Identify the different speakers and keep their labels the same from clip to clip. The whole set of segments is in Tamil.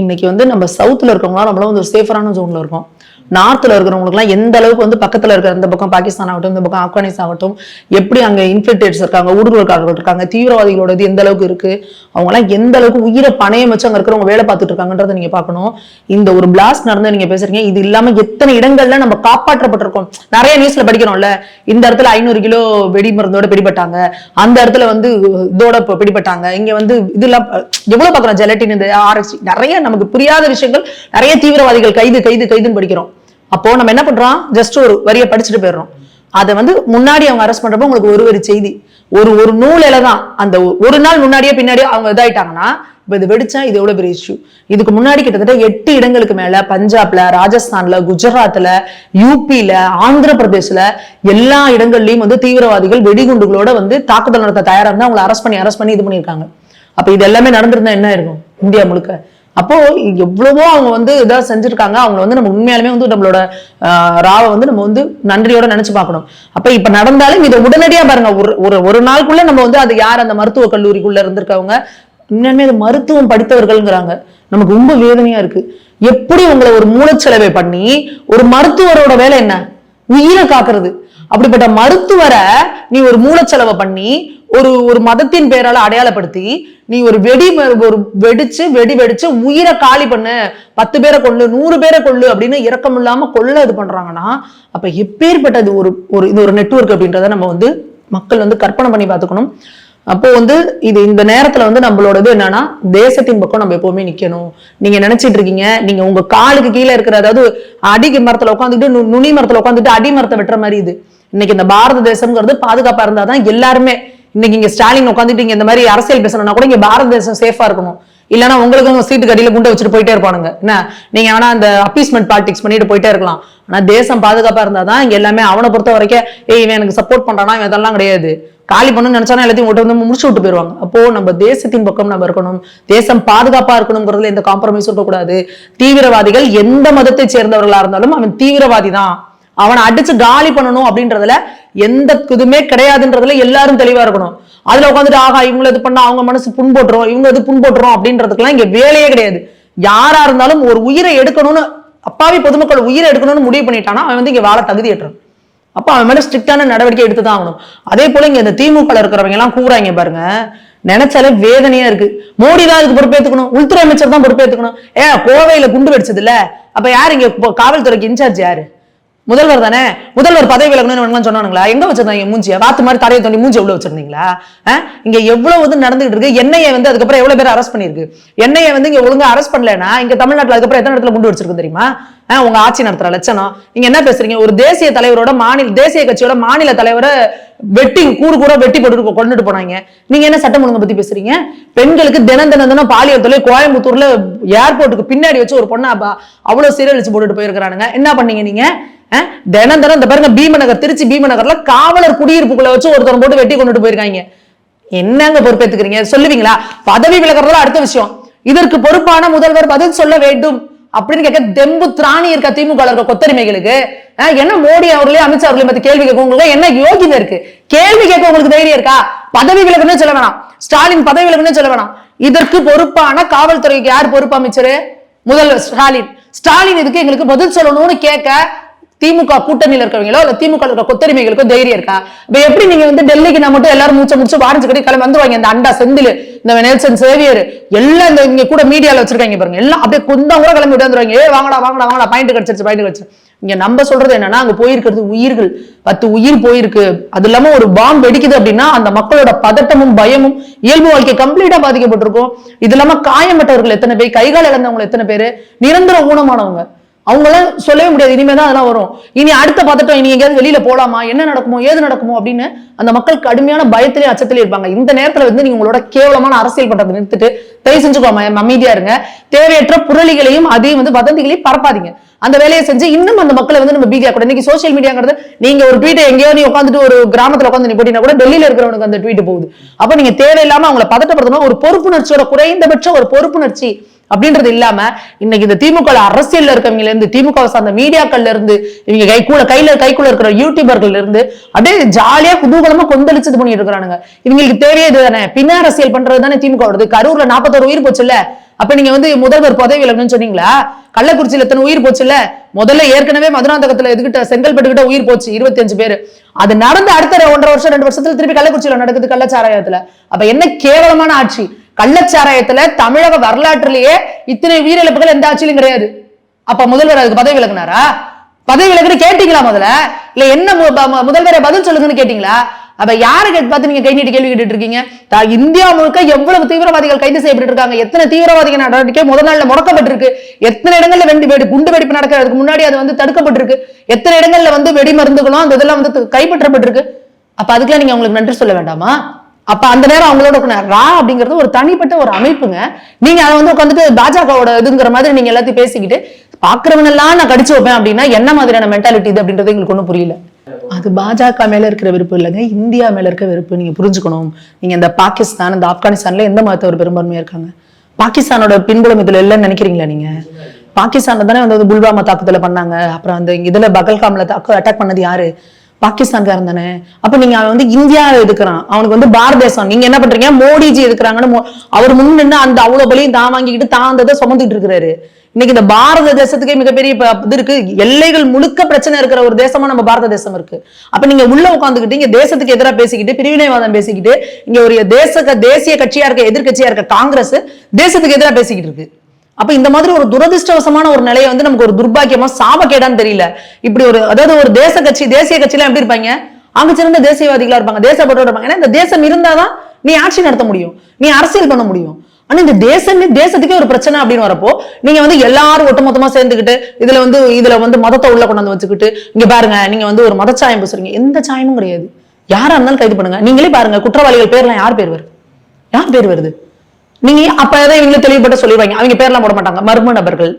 Speaker 1: இன்னைக்கு வந்து நம்ம சவுத்தில் இருக்கவங்களாம் நம்மளாம் வந்து ஒரு சேஃபரான ஜோனில் இருக்கோம். நார்த்தில் இருக்கிறவங்களுக்குலாம் எந்த அளவுக்கு வந்து பக்கத்துல இருக்கிற இந்த பக்கம் பாகிஸ்தான் ஆகட்டும் இந்த பக்கம் ஆப்கானிஸ்தான் ஆகட்டும் எப்படி அங்க இன்ஃபில்ட்ரேட்ஸ் இருக்காங்க ஊடுருவல்காரர்கள் இருக்காங்க தீவிரவாதிகளோட இது எந்த அளவுக்கு இருக்கு அவங்க எல்லாம் எந்த அளவுக்கு உயிரை பணையம் வச்சு அங்க இருக்கிறவங்க வேலை பார்த்துட்டு இருக்காங்கன்றதை நீங்க பார்க்கணும். இந்த ஒரு பிளாஸ்ட் நடந்து நீங்க பேசுறீங்க இது இல்லாம எத்தனை இடங்கள்ல நம்ம காப்பாற்றப்பட்டிருக்கோம். நிறைய நியூஸ்ல படிக்கிறோம்ல இந்த இடத்துல ஐநூறு கிலோ வெடி மருந்தோட பிடிபட்டாங்க அந்த இடத்துல வந்து இதோட பிடிபட்டாங்க இங்க வந்து இதெல்லாம் எவ்வளவு பாக்குறோம் ஜெலட்டின் இந்த ஆர்எஸ்டி நிறைய நமக்கு புரியாத விஷயங்கள் நிறைய தீவிரவாதிகள் கைது கைது கைதுன்னு படிக்கிறோம். அப்போ நம்ம என்ன பண்றோம்? ஜஸ்ட் ஒரு வரியை படிச்சுட்டு போயிடுறோம். அதை வந்து முன்னாடி அவங்க அரெஸ்ட் பண்றப்போ உங்களுக்கு ஒரு வரி செய்தி. ஒரு ஒரு நூலில தான் அந்த ஒரு நாள் முன்னாடியே பின்னாடியே அவங்க இதாயிட்டாங்கன்னா இப்ப இது வெடிச்சா இது எவ்வளவு பெரிய இஷ்யூ இதுக்கு முன்னாடி கிட்டத்தட்ட எட்டு இடங்களுக்கு மேல பஞ்சாப்ல ராஜஸ்தான்ல குஜராத்ல யூபியில ஆந்திர பிரதேசல எல்லா இடங்கள்லயும் வந்து தீவிரவாதிகள் வெடிகுண்டுகளோட வந்து தாக்குதல் நடத்த தயாரா இருந்தா அவங்களை அரெஸ்ட் பண்ணி அரெஸ்ட் பண்ணி இது பண்ணியிருக்காங்க. அப்ப இது எல்லாமே நடந்திருந்தா என்ன இருக்கும் இந்தியா முழுக்க. அப்போ எவ்வளவோ அவங்க வந்து இதாக செஞ்சிருக்காங்க. அவங்க வந்து நம்ம உண்மையாலுமே வந்து நம்மளோட ராவை வந்து நம்ம வந்து நன்றியோட நினைச்சு பார்க்கணும். அப்ப இப்ப நடந்தாலும் இதை உடனடியா பாருங்க. ஒரு ஒரு ஒரு நாளுக்குள்ள நம்ம வந்து அது யார் அந்த மருத்துவ கல்லூரிக்குள்ள இருந்திருக்கவங்க? உண்மையுமே அது மருத்துவம் படித்தவர்கள்ங்கிறாங்க. நமக்கு ரொம்ப வேதனையா இருக்கு. எப்படி உங்களை ஒரு மூலச்செலவை பண்ணி ஒரு மருத்துவரோட வேலை என்ன? உயிரை காக்குறது. அப்படிப்பட்ட மருத்துவரை நீ ஒரு மூலச்செலவை பண்ணி ஒரு ஒரு மதத்தின் பேரால அடையாளப்படுத்தி நீ ஒரு வெடி ம- ஒரு வெடிச்சு வெடி வெடிச்சு உயிரை காலி பண்ணு. பத்து பேரை கொள்ளு நூறு பேரை கொள்ளு அப்படின்னு இறக்கம் இல்லாம கொள்ள இது பண்றாங்கன்னா அப்ப எப்பேற்பட்டது ஒரு ஒரு இது ஒரு நெட்வொர்க் அப்படின்றத நம்ம வந்து மக்கள் வந்து கற்பனை பண்ணி பார்த்துக்கணும். அப்போ வந்து இது இந்த நேரத்துல வந்து நம்மளோடது என்னன்னா தேசத்தின் பக்கம் நம்ம எப்பவுமே நிக்கணும். நீங்க நினைச்சிட்டு இருக்கீங்க நீங்க உங்க காலுக்கு கீழே இருக்கிற அதாவது அடி மரத்துல உட்காந்துட்டு நு- நுனி மரத்துல உட்காந்துட்டு அடி மரத்தை வெட்டுற மாதிரி இது. இன்னைக்கு இந்த பாரத தேசம்ங்கிறது பாதுகாப்பா இருந்தாதான் எல்லாருமே இன்னைக்கு இங்க ஸ்டாலின் உட்காந்துட்டு இங்க இந்த மாதிரி அரசியல் பேசணும்னா கூட இங்க பாரத தேசம் சேஃபா இருக்கணும். இல்லைன்னா உங்களுக்கு சீட்டு கடியில குண்டை வச்சுட்டு போயிட்டே இருப்பானுங்க. என்ன? நீங்க ஆனா அந்த அப்பீஸ்மெண்ட் பாலிடிக்ஸ் பண்ணிட்டு போயிட்டே இருக்கலாம். ஆனா தேசம் பாதுகாப்பா இருந்தாதான் இங்க எல்லாமே அவனை பொறுத்த வரைக்கும் ஏய் இவன் எனக்கு சப்போர்ட் பண்றானா? இவன் இதெல்லாம் கிடையாது. காலி பண்ணணும்னு நினைச்சாலும் எல்லாத்தையும் விட்டு வந்து முடிச்சு விட்டு போயிருவாங்க அப்போ நம்ம தேசத்தின் பக்கம் நம்ம இருக்கணும். தேசம் பாதுகாப்பா இருக்கணுங்கிறதுல எந்த காம்ப்ரமைஸ் இருக்கக்கூடாது. தீவிரவாதிகள் எந்த மதத்தை சேர்ந்தவர்களா இருந்தாலும் அவன் தீவிரவாதி தான் அவனை அடிச்சு காலி பண்ணணும் அப்படின்றதுல எந்த இதுவுமே கிடையாதுன்றதுல எல்லாரும் தெளிவா இருக்கணும். அதுல உட்காந்துட்டு ஆகா இவங்க இது பண்ணா அவங்க மனசு புண்போட்டுரும் இவங்க இது புண்போட்டுரும் அப்படின்றதுக்கெல்லாம் இங்க வேலையே கிடையாது. யாரா இருந்தாலும் ஒரு உயிரை எடுக்கணும்னு அப்பாவி பொதுமக்கள் உயிரை எடுக்கணும்னு முடிவு பண்ணிட்டானா அவன் வந்து இங்க வாழ ஏற்றுறான் அப்ப அவன் மேல ஸ்ட்ரிக்டான நடவடிக்கை எடுத்து தான் ஆகணும். அதே போல இங்க இந்த திமுக இருக்கிறவங்க எல்லாம் கூறாங்க பாருங்க நினைச்சாலே வேதனையா இருக்கு. மோடி தான் இதுக்கு பொறுப்பேத்துக்கணும் உள்துறை அமைச்சர் தான் பொறுப்பேத்துக்கணும். ஏ கோவையில குண்டு வெடிச்சது இல்ல? அப்ப யாரு இங்க காவல்துறைக்கு இன்சார்ஜ் யாரு? முதல்வர் தானே? முதல்வர் பதவி விலகணும்னு சொன்னானுங்களா? எங்க வச்சிருந்தாங்க மூஞ்சிய? வாத்து மாதிரி தரையை தோண்டி மூஞ்சி எவ்வளவு வச்சிருந்தீங்களா? இங்க எவ்வளவு வந்து நடந்துகிட்டு இருக்கு? என்னையை வந்து அதுக்கப்புறம் எவ்வளவு பேர் அரெஸ்ட் பண்ணிருக்கு என்னையை வந்து இங்க ஒழுங்கா அரெஸ்ட் பண்ணலன்னா இங்க தமிழ்நாட்டுல அதுக்கப்புறம் எத்தனை இடத்துல குண்டு வச்சிருக்கு தெரியுமா? உங்க ஆட்சி நடத்துற லட்சணம். நீங்க என்ன பேசுறீங்க? ஒரு தேசிய தலைவரோட மாநில தேசிய கட்சியோட மாநில தலைவரை வெட்டி கூறு கூட வெட்டி போட்டு கொண்டுட்டு போனாங்க. நீங்க என்ன சட்டம் ஒழுங்கு பத்தி பேசுறீங்க? பெண்களுக்கு தினம் தினம் தினம் பாலியல் தொழில் கோயம்புத்தூர்ல ஏர்போர்ட்டுக்கு பின்னாடி வச்சு ஒரு பொண்ணை அவ்வளவு சீரழிச்சு போட்டுட்டு போயிருக்கிறானுங்க. என்ன பண்ணீங்க நீங்க? தினம் தினம் இந்த பாருங்க பீமநகர் திருச்சி பீமநகர்ல காவலர் குடியிருப்புக்குள்ள வச்சு ஒருத்தர் போட்டு வெட்டி கொண்டுட்டு போயிருக்காங்க. என்னங்க பொறுப்பேத்துக்கிறீங்க? சொல்லுவீங்களா? பதவி விலகிறதுல அடுத்த விஷயம். இதற்கு பொறுப்பான முதல்வர் பதில் சொல்ல வேண்டும் அப்படின்னு கேட்க தெம்பு திராணி இருக்க திமுக இருக்க கொத்தரிமைகளுக்கு? என்ன மோடி அவர்களே அமித்ஷா அவர்களே பத்தி கேள்வி கேட்க உங்களுக்கு என்ன யோகிதை இருக்கு? கேள்வி கேட்க உங்களுக்கு தைரியம் இருக்கா? பதவி விலகுன்னு சொல்ல வேணாம். ஸ்டாலின் பதவி விலகுன்னு சொல்ல வேணாம். இதற்கு பொறுப்பான காவல்துறைக்கு யார் பொறுப்பு அமைச்சரு? முதல்வர் ஸ்டாலின். ஸ்டாலின் இதுக்கு எங்களுக்கு பதில் சொல்லணும்னு கேட்க திமுக கூட்டணியில் இருக்கிறவங்களோ இல்ல திமுக இருக்க கொத்தரிமைகளுக்கோ தைரியம் இருக்கா? இப்ப எப்படி நீங்க வந்து டெல்லிக்கு நான் மட்டும் எல்லாரும் மூச்சை முடிச்சு வாரஞ்சு கட்டி கிளம்பி வந்துருவாங்க? இந்த அண்டா செந்தில் இந்த நெல்சன் சேவியர் எல்லாம் இந்த இங்க கூட மீடியால வச்சிருக்காங்க பாருங்க. எல்லாம் அப்படியே குந்தம் கூட கிளம்பி விட்டு வந்துருவாங்க. ஏ வாங்கடா வாங்கடா வாங்கடா பாயிண்ட் கிடைச்சிருச்சு பாயிண்ட் கிடைச்சு இங்க நம்ம சொல்றது என்னன்னா அங்க போயிருக்கிறது உயிர்கள். பத்து உயிர் போயிருக்கு. அது இல்லாம ஒரு பாம்பு வெடிக்குது அப்படின்னா அந்த மக்களோட பதட்டமும் பயமும் இயல்பு வாழ்க்கை கம்ப்ளீட்டா பாதிக்கப்பட்டிருக்கும். இது இல்லாம காயம்பட்டவர்கள் எத்தனை பேர் கைகால் இழந்தவங்க எத்தனை பேர்? நிரந்தர ஊனமானவங்க. அவங்களாம் சொல்லவே முடியாது. இனிமே தான் அதெல்லாம் வரும். இனி அடுத்த பதட்டம் இனி எங்கேயாவது வெளியில போலாமா? என்ன நடக்குமோ? ஏது நடக்குமோ? அப்படின்னு அந்த மக்கள் கடுமையான பயத்திலே அச்சத்திலே இருப்பாங்க. இந்த நேரத்துல வந்து நீங்க உங்களோட கேவலமான அரசியல் பண்றதை நிறுத்திட்டு தயவு செஞ்சுக்கோமா அமைதியா இருங்க. தேவையற்ற புரளிகளையும் அதையும் வந்து வதந்திகளையும் பரப்பாதீங்க. அந்த வேலையை செஞ்சு இன்னும் அந்த மக்களை வந்து நம்ம பீதியா கூட இன்னைக்கு சோஷியல் மீடியாங்கிறது நீங்க ஒரு ட்வீட்டை எங்கேயோ நீ உட்காந்துட்டு ஒரு கிராமத்துல உட்காந்து நீ போட்டீங்கன்னா கூட டெல்லியில இருக்கிறவனுக்கு அந்த ட்வீட் போகுது. அப்ப நீங்க தேவையில்லாம அவங்கள பதட்டப்படுத்தணும். ஒரு பொறுப்புணர்ச்சியோட குறைந்தபட்ச ஒரு பொறுப்புணர்ச்சி. அப்படின்றது இல்லாம இன்னைக்கு இந்த திமுக அரசியல் அரசியல்ல இருக்கவங்க இருந்து திமுக சார்ந்த மீடியாக்கள்ல இருந்து இவங்க கைக்குள்ள கையில கைக்குள்ள இருக்கிற யூடியூபர்கள் இருந்து அப்படியே ஜாலியா குதூகலமா கொந்தளிச்சு இது பண்ணிட்டு இருக்கிறானுங்க. இவங்களுக்கு தேவையே இதுதானே? பின்ன அரசியல் பண்றது தானே திமுக வருது கரூர்ல நாற்பத்தோரு உயிர் போச்சுல்ல? அப்ப நீங்க வந்து முதல்வர் பதவி விலகணும்னு சொன்னீங்களா? கள்ளக்குறிச்சியில எத்தனை உயிர் போச்சுல்ல? முதல்ல ஏற்கனவே மதுராந்தகத்துல எதுக்கிட்ட செங்கல்பட்டுக்கிட்ட உயிர் போச்சு இருபத்தஞ்சு பேர். அது நடந்து அடுத்த ஒன்றரை வருஷம் ரெண்டு வருஷத்துல திருப்பி கள்ளக்குறிச்சியில நடக்குது கள்ளச்சாராயத்துல. அப்ப என்ன கேவலமான ஆட்சி? கள்ளச்சாராயத்துல தமிழக வரலாற்றிலேயே இத்தனை உயிரிழப்புகள் எந்த ஆட்சியிலும் கிடையாது. அப்ப முதல்வர் அதுக்கு பதவி விலகினாரா? பதவி விலகுன்னு கேட்டீங்களா முதல்ல? இல்ல என்ன மு- முதல்வரை பதில் சொல்லுங்கன்னு கேட்டீங்களா? அப்ப யாரு கேட்டு பார்த்து நீங்க கை நீட்டு கேள்வி கேட்டுட்டு இருக்கீங்க? தா- இந்தியா முழுக்க எவ்வளவு தீவிரவாதிகள் கைது செய்யப்பட்டு இருக்காங்க? எத்தனை தீவிரவாதிகள் நடவடிக்கை முதல் நாள்ல முடக்கப்பட்டிருக்கு? எத்தனை இடங்கள்ல வெடி வெடி குண்டு வெடிப்பு நடக்கிறதுக்கு முன்னாடி அது வந்து தடுக்கப்பட்டிருக்கு. எத்தனை இடங்கள்ல வந்து வெடி மருந்துகளும் அந்த இதெல்லாம் வந்து கைப்பற்றப்பட்டிருக்கு. அப்ப அதுக்கெல்லாம் நீங்க உங்களுக்கு நன்றி சொல்ல வேண்டாமா? அப்ப அந்த நேரம் அவங்களோட ரா அப்படிங்கிறது ஒரு தனிப்பட்ட ஒரு அமைப்புங்க. நீங்க அதை வந்து உட்காந்துட்டு பாஜகவோட இதுங்கிற மாதிரி நீங்க எல்லாத்தையும் பேசிக்கிட்டு பாக்குறவனெல்லாம் நான் கடிச்சு வைப்பேன் அப்படின்னா என்ன மாதிரியான மென்டாலிட்டி இது அப்படின்றது எங்களுக்கு ஒண்ணும் புரியல. அது பாஜக மேல இருக்கிற வெறுப்பு இல்லைங்க. இந்தியா மேல இருக்க வெறுப்பு நீங்க புரிஞ்சுக்கணும். நீங்க இந்த பாகிஸ்தான் இந்த ஆப்கானிஸ்தான்ல எந்த மதத்தவர் பெரும்பான்மையா இருக்காங்க? பாகிஸ்தானோட பின்புலம் இதுல இல்லைன்னு நினைக்கிறீங்களா நீங்க? பாகிஸ்தான்ல தானே வந்து புல்வாமா தாக்குதல பண்ணாங்க. அப்புறம் அந்த இதுல பகல்காம்ல அட்டாக் பண்ணது யாரு? பாகிஸ்தான்காரன் தானே? அப்ப நீங்க அவன் வந்து இந்தியா எதுக்குறான்? அவனுக்கு வந்து பாரத தேசம் நீங்க என்ன பண்றீங்க? மோடிஜி எதுக்குறாங்கன்னு அவர் முன் அந்த அவ்வளவு பலியும் தான் வாங்கிக்கிட்டு தான் அந்த சுமந்துட்டு இருக்கிறாரு. இன்னைக்கு இந்த பாரத தேசத்துக்கே மிகப்பெரிய இது இருக்கு. எல்லைகள் முழுக்க பிரச்சனை இருக்கிற ஒரு தேசமா நம்ம பாரத தேசம் இருக்கு. அப்ப நீங்க உள்ள உட்காந்துக்கிட்டு இங்க தேசத்துக்கு எதிராக பேசிக்கிட்டு பிரிவினைவாதம் பேசிக்கிட்டு இங்க ஒரு தேச தேசிய கட்சியா இருக்க எதிர்கட்சியா இருக்க காங்கிரஸ் தேசத்துக்கு எதிராக பேசிக்கிட்டு இருக்கு. அப்ப இந்த மாதிரி ஒரு துரதிருஷ்டவசமான ஒரு நிலையை வந்து நமக்கு ஒரு துர்பாக்கியமா சாபக்கேடான்னு தெரியல. இப்படி ஒரு அதாவது ஒரு தேச கட்சி தேசிய கட்சியெல்லாம் எப்படி இருப்பாங்க? அங்க சிறந்த தேசியவாதிகளா இருப்பாங்க தேசப்பட்டோட இருப்பாங்க. ஏன்னா இந்த தேசம் இருந்தாதான் நீ ஆட்சி நடத்த முடியும். நீ அரசியல் பண்ண முடியும். ஆனா இந்த தேசமே தேசத்துக்கே ஒரு பிரச்சனை அப்படின்னு வரப்போ நீங்க வந்து எல்லாரும் ஒட்டுமொத்தமா சேர்ந்துக்கிட்டு இதுல வந்து இதுல வந்து மதத்தை உள்ள கொண்டு வந்து வச்சுக்கிட்டு இங்க பாருங்க நீங்க வந்து ஒரு மதச்சாயம் பேசுறீங்க. எந்த சாயமும் கிடையாது. யாரா இருந்தாலும் கைது பண்ணுங்க. நீங்களே பாருங்க குற்றவாளிகள் பேர்லாம் யார் பேர் வருது? யார் பேர் வருது? நீங்க அப்ப ஏதோ இவங்களை தெளிவுபட்ட சொல்லிடுவாங்க. அவங்க பேர்லாம் போட மாட்டாங்க. மர்ம நபர்கள்.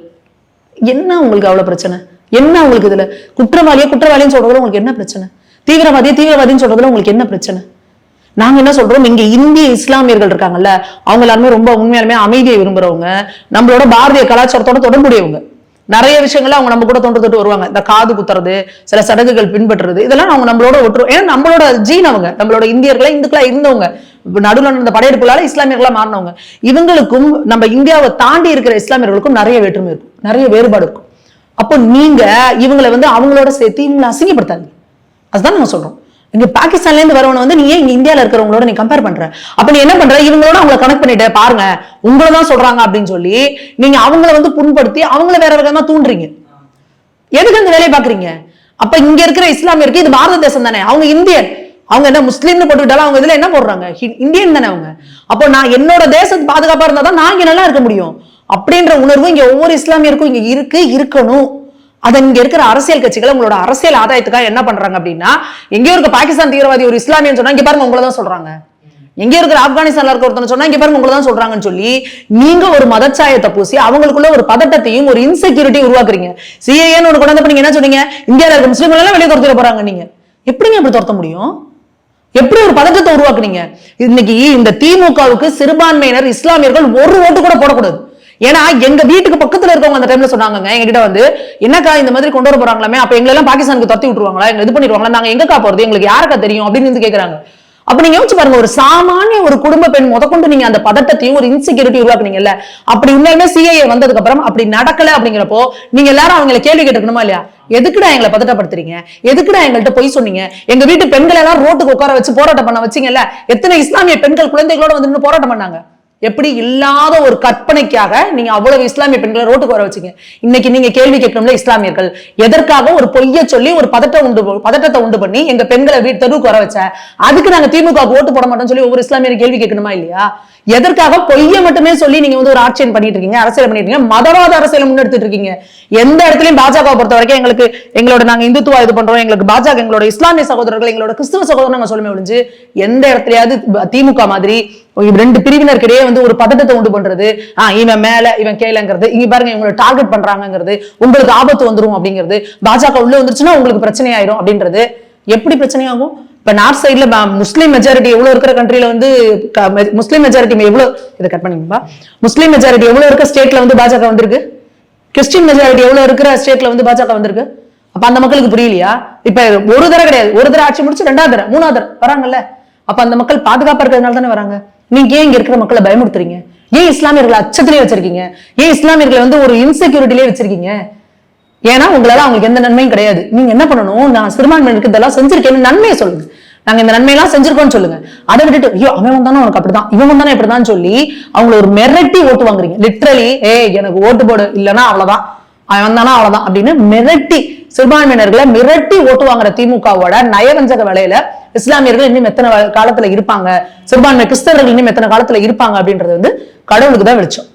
Speaker 1: என்ன உங்களுக்கு அவ்வளவு பிரச்சனை? என்ன உங்களுக்கு இதுல? குற்றவாளியை குற்றவாளின்னு சொல்றதுல உங்களுக்கு என்ன பிரச்சனை? தீவிரவாதியை தீவிரவாதின்னு சொல்றதுல உங்களுக்கு என்ன பிரச்சனை? நாங்க என்ன சொல்றோம்? இங்க இந்திய இஸ்லாமியர்கள் இருக்காங்கல்ல அவங்க எல்லாருமே ரொம்ப உண்மையாலுமே அமைதியை விரும்புறவங்க. நம்மளோட பாரதிய கலாச்சாரத்தோட தொடர்புடையவங்க. நிறைய விஷயங்களை அவங்க நம்ம கூட தொண்டு தொட்டு வருவாங்க. இந்த காது குத்துறது சில சடங்குகள் பின்பற்றுறது இதெல்லாம் அவங்க நம்மளோட ஒட்டுரும் ஏன்னா நம்மளோட ஜீன் அவங்க நம்மளோட இந்தியர்களா இந்துக்களா இருந்தவங்க. நடுவில் நடந்த படையெடுப்புகளால இஸ்லாமியர்களா மாறினவங்க. இவங்களுக்கும் நம்ம இந்தியாவை தாண்டி இருக்கிற இஸ்லாமியர்களுக்கும் நிறைய வேற்றுமை இருக்கும். நிறைய வேறுபாடு இருக்கும். அப்போ நீங்க இவங்களை வந்து அவங்களோட சேர்த்து இவங்களை அசிங்கப்படுத்தாதீங்க. அதுதான் நம்ம சொல்றோம். இங்க பாகிஸ்தான்லேருந்து வரவன வந்து நீ ஏன் இங்க இருக்கிறவங்களோட நீ கம்பேர் பண்ற? அப்ப நீ என்ன பண்ற? இவங்களோட அவங்கள கனெக்ட் பண்ணிட்டு பாருங்க உங்களை தான் சொல்றாங்க அப்படின்னு சொல்லி நீங்க அவங்கள வந்து புண்படுத்தி அவங்கள வேற விதமா தூண்டுறீங்க. எதுக்கு அந்த வேலையை பாக்குறீங்க அப்ப இங்க இருக்கிற இஸ்லாமியருக்கு இது பாரத தேசம் தானே. அவங்க இந்தியன். அவங்க என்ன முஸ்லீம்னு போட்டுவிட்டாலும் அவங்க இதுல என்ன போடுறாங்க? ஹி- இந்தியன் தானே அவங்க. அப்போ நான் என்னோட தேசத்து பாதுகாப்பா இருந்தா தான் நான் இங்க நல்லா இருக்க முடியும். அப்படின்ற உணர்வு இங்க ஒவ்வொரு இஸ்லாமியருக்கும் இங்க இருக்கு இருக்கணும். அதை இங்க இருக்கிற அரசியல் கட்சிகள் உங்களோட அரசியல் ஆதாயத்துக்காக என்ன பண்றாங்க அப்படின்னா எங்கேயோ இருக்க பாகிஸ்தான் தீவிரவாதி ஒரு இஸ்லாமியன் சொன்னா இங்க பாருங்க உங்களை தான் சொல்றாங்க. எங்க இருக்கிற ஆப்கானிஸ்தான்ல இருக்க ஒருத்தன் சொன்னா இங்க பாருங்க உங்களை தான் சொல்றாங்கன்னு சொல்லி நீங்க ஒரு மதச்சாயத்தை பூசி அவங்களுக்குள்ள ஒரு பதட்டத்தையும் ஒரு இன்செக்யூரிட்டி உருவாக்குறீங்க. சிஏன்னு ஒன்று குழந்தை நீங்க என்ன சொன்னீங்க? இந்தியால இருக்க முஸ்லீம்கள் எல்லாம் வெளியே துரத்திட போறாங்க நீங்க. எப்படிங்க இப்படி துரத்த முடியும்? எப்படி ஒரு பதட்டத்தை உருவாக்குனீங்க? இன்னைக்கு இந்த திமுகவுக்கு சிறுபான்மையினர் இஸ்லாமியர்கள் ஒரு ஓட்டு கூட போடக்கூடாது. ஏன்னா எங்க வீட்டுக்கு பக்கத்துல இருக்கவங்க அந்த டைம்ல சொன்னாங்க எங்ககிட்ட வந்து என்னக்கா இந்த மாதிரி கொண்டு வர போறாங்களாமே? அப்ப எங்களை எல்லாம் பாகிஸ்தானுக்கு துரத்தி விட்டுருவாங்களா? எங்க இது பண்ணிடுவாங்களா? நாங்க எங்கக்கா போறது? எங்களுக்கு யாருக்கா தெரியும்? அப்படின்னு வந்து கேக்குறாங்க. அப்ப நீங்க யோசிச்சு பாருங்க ஒரு சாமானிய ஒரு குடும்ப பெண் முதற்கொண்டு நீங்க அந்த பதட்டத்தையும் ஒரு இன்செக்யூரிட்டி உருவாக்குனீங்கல்ல அப்படி உண்மையுமே சிஐஏ வந்ததுக்கு அப்புறம் அப்படி நடக்கல அப்படிங்கிறப்போ நீங்க எல்லாரும் அவங்களை கேள்வி கேட்டுக்கணுமா இல்லையா? எதுக்குடா எங்களை பதட்டப்படுத்துறீங்க? எதுக்குடா எங்கள்கிட்ட போய் சொன்னீங்க? எங்க வீட்டு பெண்கள் எல்லாம் ரோட்டுக்கு உட்கார வச்சு போராட்டம் பண்ண வச்சீங்கல்ல? எத்தனை இஸ்லாமிய பெண்கள் குழந்தைகளோட வந்து போராட்டம் பண்ணாங்க? எப்படி இல்லாத ஒரு கற்பனைக்காக நீங்க அவ்வளவு இஸ்லாமிய பெண்களை ரோட்டுக்கு வர வச்சீங்க. இன்னைக்கு நீங்க கேள்வி கேட்கணும்ல இஸ்லாமியர்கள். எதற்காக ஒரு பொய்ய சொல்லி ஒரு பதட்டம் உண்டு பதட்டத்தை உண்டு பண்ணி எங்க பெண்களை வீட்டு தெருவுக்கு வர வச்ச? அதுக்கு நாங்க திமுக ஓட்டு போட மாட்டோம்னு சொல்லி ஒவ்வொரு இஸ்லாமியர் கேள்வி கேட்கணுமா இல்லையா? எதற்காக பொய்ய மட்டுமே சொல்லி நீங்க வந்து ஒரு ஆட்சியன் பண்ணிட்டு இருக்கீங்க அரசியல் பண்ணிட்டு இருக்கீங்க? மதவாத அரசியலை முன்னெடுத்துட்டு இருக்கீங்க. எந்த இடத்துலயும் பாஜக பொறுத்த வரைக்கும் எங்களுக்கு எங்களோட நாங்க இந்துத்துவா இது பண்றோம். எங்களுக்கு பாஜக எங்களோட இஸ்லாமிய சகோதரர்கள் எங்களோட கிறிஸ்துவ சகோதரர் நாங்க சொல்லுமே ஒழிஞ்சு எந்த இடத்துலயாவது திமுக மாதிரி ரெண்டு பிரிவினருக்கிடையே வந்து ஒரு பதட்டத்தை உண்டு பண்றது. ஆஹ் இவன் மேல இவன் கேளுங்கிறது இங்க பாருங்க இவங்களை டார்கெட் பண்றாங்கங்கிறது உங்களுக்கு ஆபத்து வந்துரும் அப்படிங்கிறது பாஜக உள்ள வந்துருச்சுன்னா உங்களுக்கு பிரச்சனை ஆயிரும் அப்படின்றது. எப்படி பிரச்சனையாகும்? இப்போ நார்த் சைடில் முஸ்லீம் மெஜாரிட்டி எவ்வளோ இருக்கிற கண்ட்ரியில் வந்து முஸ்லீம் மெஜாரிட்டி எவ்வளோ இதை கட் பண்ணிங்கப்பா முஸ்லீம் மெஜாரிட்டி எவ்வளோ இருக்கிற ஸ்டேட்டில் வந்து பாஜக வந்திருக்கு? கிறிஸ்டின் மெஜாரிட்டி எவ்வளோ இருக்கிற ஸ்டேட்டில் வந்து பாஜக வந்திருக்கு? அப்போ அந்த மக்களுக்கு புரியலையா? இப்போ ஒரு தடவை கிடையாது. ஒரு தடவை ஆட்சி முடிச்சு ரெண்டாவது தடவை மூணாவது தடவை வராங்கல்ல? அப்போ அந்த மக்கள் பாதுகாப்பாக இருக்கிறதுனால தானே வராங்க? நீங்க ஏன் இங்கே இருக்கிற மக்களை பயமுறுத்துறீங்க? ஏன் இஸ்லாமியர்களை அச்சத்திலே வச்சிருக்கீங்க? ஏன் இஸ்லாமியர்களை வந்து ஒரு இன்செக்யூரிட்டிலே வச்சிருக்கீங்க? ஏன்னா உங்களால அவங்களுக்கு எந்த நன்மையும் கிடையாது. நீங்க என்ன பண்ணணும்? நான் சிறுபான்மையினருக்கு இதெல்லாம் செஞ்சிருக்கேன்னு நன்மையை சொல்லுங்க. நாங்க இந்த நன்மையெல்லாம் செஞ்சிருக்கோம்னு சொல்லுங்க. அதை விட்டுட்டு ஐயோ அவன் வந்தானே உனக்கு அப்படிதான். இவன் வந்தானே இப்படிதான் சொல்லி அவங்கள ஒரு மிரட்டி ஓட்டு வாங்குறீங்க. லிட்ரலி ஏய் எனக்கு ஓட்டு போடு இல்லைன்னா அவ்வளவுதான். அவன் வந்தானா அவ்வளவுதான் அப்படின்னு மிரட்டி சிறுபான்மையினர்களை மிரட்டி ஓட்டு வாங்குற திமுகவோட நயவஞ்சக வேலையில இஸ்லாமியர்கள் இன்னும் எத்தனை காலத்துல இருப்பாங்க? சிறுபான்மை கிறிஸ்தவர்கள் இன்னும் எத்தனை காலத்துல இருப்பாங்க அப்படின்றது வந்து கடவுளுக்கு தான் வெளிச்சம்.